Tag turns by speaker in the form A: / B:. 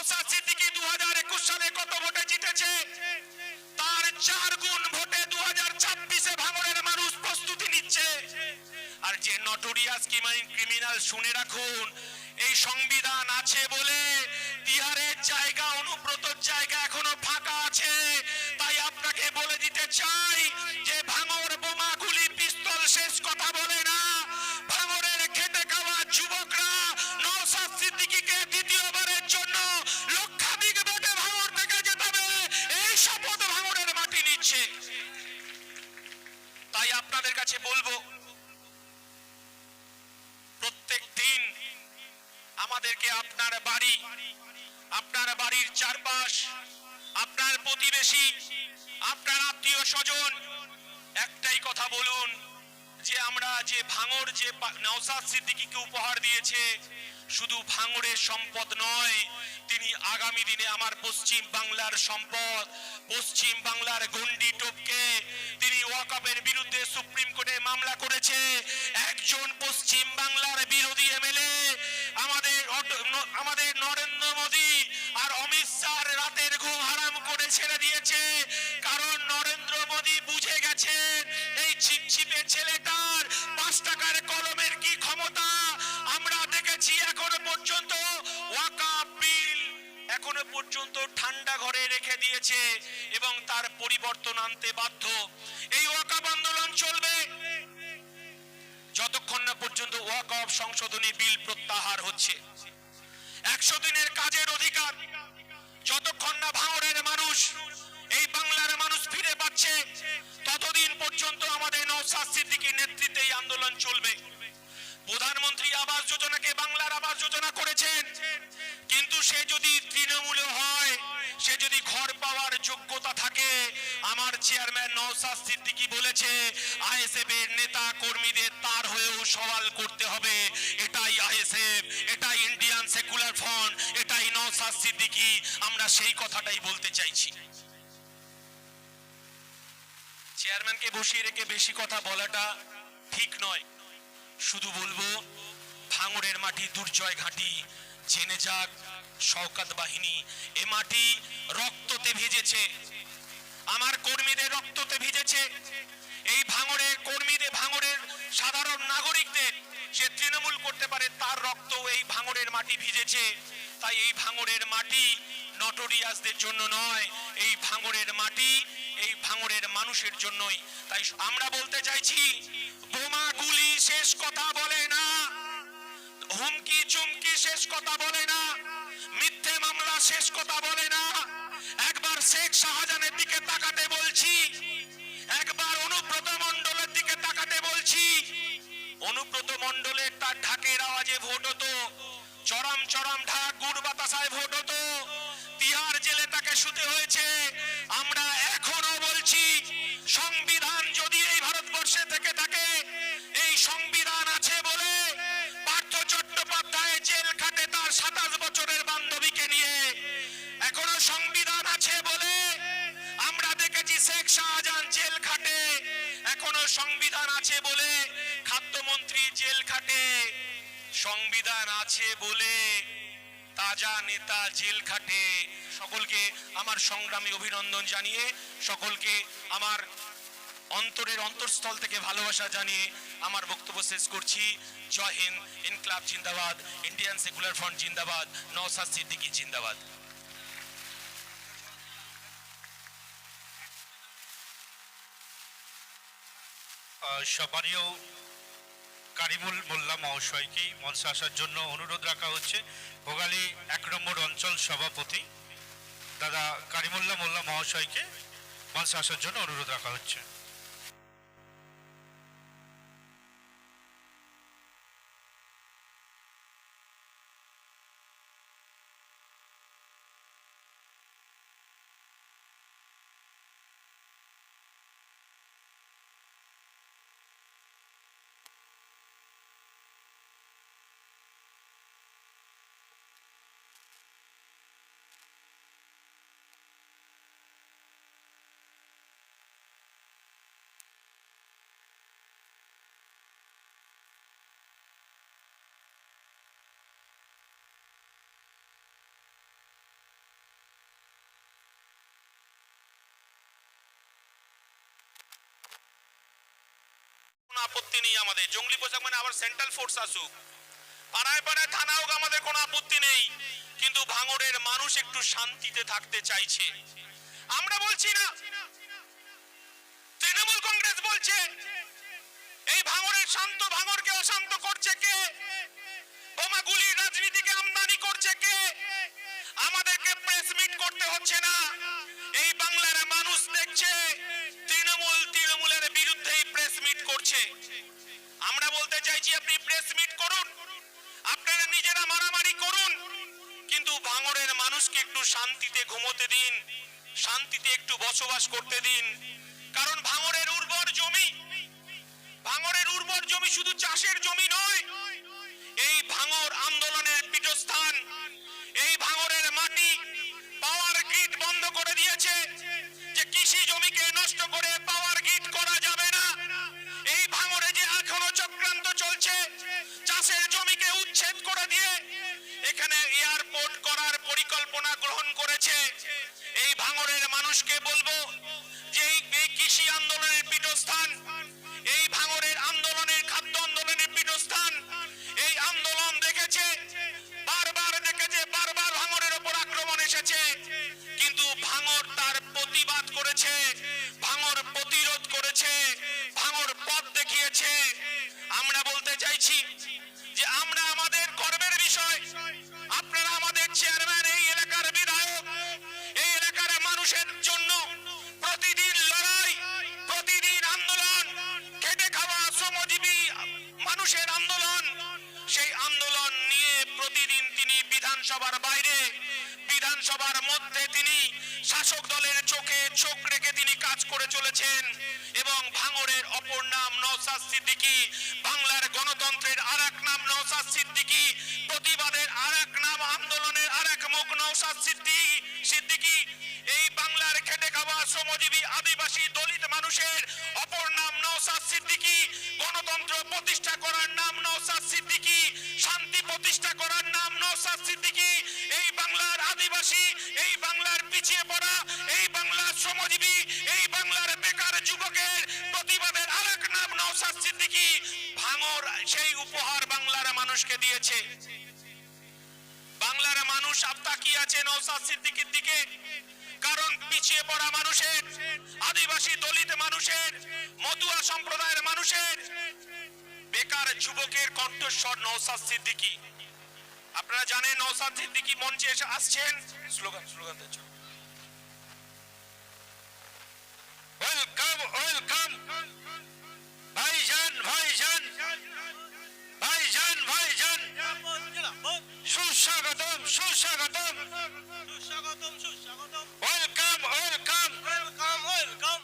A: নওসাদ সিদ্দিকি দু হাজার একুশ সালে কত ভোটে জিতেছে? তার চার গুণ ভোটে দু হাজার ছাব্বিশে ভাঙনের মানুষ প্রস্তুতি নিচ্ছে। আর যে নটোরিয়াস ক্রিমিনাল শুনে রাখুন, এই সংবিধান আছে বলে তিহারের প্রতিবেশী আপনার আত্মীয় স্বজন, একটাই কথা বলুন, যে আমরা যে ভাঙর যে নওশাদ সিদ্দিকীকে উপহার দিয়েছে, শুধু ভাঙড়ের সম্পদ নয়, তিনি আগামী দিনে আমার পশ্চিম বাংলার সম্পদ, পশ্চিম বাংলার গন্ডি টোপকে তিনি ওয়াকাবের বিরুদ্ধে সুপ্রিম কোর্টে মামলা করেছে। একজন পশ্চিম বাংলার বিরোধী এমএলএ, আমাদের আমাদের নরেন্দ্র মোদী আর অমিত শাহ রাতের ঘুম হারাম করে ছেড়ে দিয়েছে। কারণ নরেন্দ্র মোদী বুঝে গেছে, এই ছিপছিপে ছেলেটার পাঁচ টাকার কলমের কি ক্ষমতা? আমরা দেখেছি এখনও পর্যন্ত এখনও পর্যন্ত ঠান্ডা ঘরে রেখে দিয়েছে এবং তার পরিবর্তন আনতে বাধ্য। এই ওয়াকাব আন্দোলন চলবে। যতক্ষণ না পর্যন্ত ওয়াকফ সংশোধনী বিল প্রত্যাহার হচ্ছে। একশো দিনের কাজের অধিকার। যতক্ষণ না ভাঙড়ের মানুষ এই বাংলার মানুষ ফিরে পাচ্ছে, ততদিন পর্যন্ত আমাদের নৌসাদ সিদ্দিকীর নেতৃত্বে এই আন্দোলন চলবে। প্রধানমন্ত্রী আবাস যোজনাকে বাংলার আবাস যোজনা করেছেন, কিন্তু সে যদি তৃণমূলে হয়, সে যদি ঘর পাওয়ার যোগ্যতা থাকে আমার চেয়ারম্যান নওসাদ সিদ্দিকী বলেছে আইএসএফ এর নেতা কর্মীদের তার হয়েও সওয়াল করতে হবে। এটাই আইএসএফ, এটাই ইন্ডিয়ান সেকুলার ফ্রন্ট, এটাই নওসাদ সিদ্দিকী। আমরা সেই কথাটাই বলতে চাইছি। চেয়ারম্যানকে বসিয়ে রেখে বেশি কথা বলাটা ঠিক নয়। শুধু বলব, ভাঙড়ের মাটি দুর্জয় ঘাঁটি, জেনে যাক শওকাত বাহিনী, এ মাটি রক্ততে ভিজেছে। আমার কর্মীদের রক্ততে ভিজেছে। এই ভাঙড়ের কর্মীদের ভাঙড়ের সাধারণ নাগরিকদের সে তৃণমূল করতে পারে, তার রক্ত এই ভাঙড়ের মাটি ভিজেছে। তাই এই ভাঙড়ের মাটি নটোরিয়াসদের জন্য নয়, এই ভাঙড়ের মাটি এই ভাঙড়ের মানুষের জন্যই। তাই আমরা বলতে চাইছি, বোমা গুলি শেষ কথা বলে না, হুমকি চুমকি শেষ কথা বলে না, মিথ্যে মামলা শেষ কথা বলে না। একবার শেখ শাহজাহানের দিকে তাকাতে বলছি। একবার অনুব্রত মন্ডলের দিকে তাকাতে বলছি। অনুব্রত মন্ডলের তার ঢাকের আওয়াজে ভোট হতো। চরম চরম ঢাক, গুড় বাতাসায় ভোট হতো। তিহার জেলে তাকে শুতে হয়েছে। আমরা এখনও বলছি, সংবিধান সংবিধান আছে বলে তাজা নেতা জেল খাটে। সকলকে আমার সংগ্রামী অভিনন্দন জানিয়ে সকলকে আমার অন্তরের অন্তরস্থল থেকে ভালোবাসা জানিয়ে আমার বক্তব্য শেষ করছি। জয় হিন্দ ইনকলাব জিন্দাবাদ ইন্ডিয়ান সেকুলার ফ্রন্ট জিন্দাবাদ নওসাদ সিদ্দিকী জিন্দাবাদ।
B: আহ, সবারইও কারিমুল মোল্লা মহাশয়কেই মঞ্চে আসার জন্য অনুরোধ রাখা হচ্ছে। ভোগালী এক নম্বর অঞ্চল সভাপতি দাদা কারিমুল্লা মোল্লা মহাশয়কে মঞ্চে আসার জন্য অনুরোধ রাখা হচ্ছে।
A: আপত্তি নেই আমাদের। জঙ্গলি পোশাক মানে আবার সেন্ট্রাল ফোর্স আসুক। পাড়ায় পাড়ায় থানা হোক আমাদের কোনো আপত্তি নেই। কিন্তু ভাঙড়ের মানুষ একটু শান্তিতে থাকতে চাইছে। আমরা বলছি না, তৃণমূল কংগ্রেস বলছে, এই ভাঙড়ের শান্ত ভাঙড়কে অশান্ত করছে কে? বোমাগুলির রাজনীতিকে আমদানি মানুষকে একটু শান্তিতে ঘুমোতে দিন, শান্তিতে একটু বসবাস করতে দিন। কারণ ভাঙরের উর্বর জমি ভাঙরের উর্বর জমি শুধু চাষের জমি নয়, এই ভাঙর আন্দোলনের পীঠস্থান মানুষকে বলব যে এই- কৃষি আন্দোলনের পীঠস্থান, এই ভাঙরের আন্দোলনের খাদ্য আন্দোলনের পীঠস্থান, এই আন্দোলন দেখেছে, বারবার দেখেছে, বারবার ভাঙরের ওপর আক্রমণ এসেছে। কিন্তু ভাঙর তার প্রতিবাদ করেছে, ভাঙর প্রতিরোধ করেছে, ভাঙর পথ দেখিয়েছে। আমরা বলতে চাইছি মানুষের জন্য প্রতিদিন লড়াই, প্রতিদিন আন্দোলন, খেটে খাওয়া শ্রমজীবী মানুষের আন্দোলন। সেই আন্দোলন নিয়ে প্রতিদিন তিনি বিধানসভার বাইরে, বিধানসভার মধ্যে তিনি শাসক দলের চোখে চোখ রেখে তিনি কাজ করে চলেছেন এবং ভাঙরের অপর নাম নওসাদ সিদ্দিকী, বাংলার গণতন্ত্রের আর এক নাম নওসাদ সিদ্দিকী, প্রতিবাদের আর এক নাম আন্দোলনের আর এক মুখ নওসাদ সিদ্দিকী সিদ্দিকী। শ্রমজীবী আদিবাসী দলিত মানুষের অপর নাম নওসাদ সিদ্দিকী। গণতন্ত্র প্রতিষ্ঠা করার নাম নওসাদ সিদ্দিকী। শান্তি প্রতিষ্ঠা করার নাম নওসাদ সিদ্দিকী। এই বাংলার আদিবাসী, এই বাংলার পিছিয়ে পড়া, এই বাংলার শ্রমজীবী, এই বাংলার বেকার যুবকের প্রতিবাদের আরেক নাম নওসাদ সিদ্দিকী। ভাঙর সেই উপহার বাংলার মানুষকে দিয়েছে। বাংলার মানুষ আপ তাকিয়ে আছে নওসাদ সিদ্দিকীর দিকে? কারণ পিছিয়ে পড়া মানুষের, আদিবাসী দলিত মানুষের, মতুয়া সম্প্রদায়ের মানুষের। বেকার যুবকের কণ্ঠস্বর নৌসাদ সিদ্দিকী। আপনারা জানেন নৌসাদ সিদ্দিকী মঞ্চে এসে আসছেন? স্লোগান স্লোগান দিচ্ছ।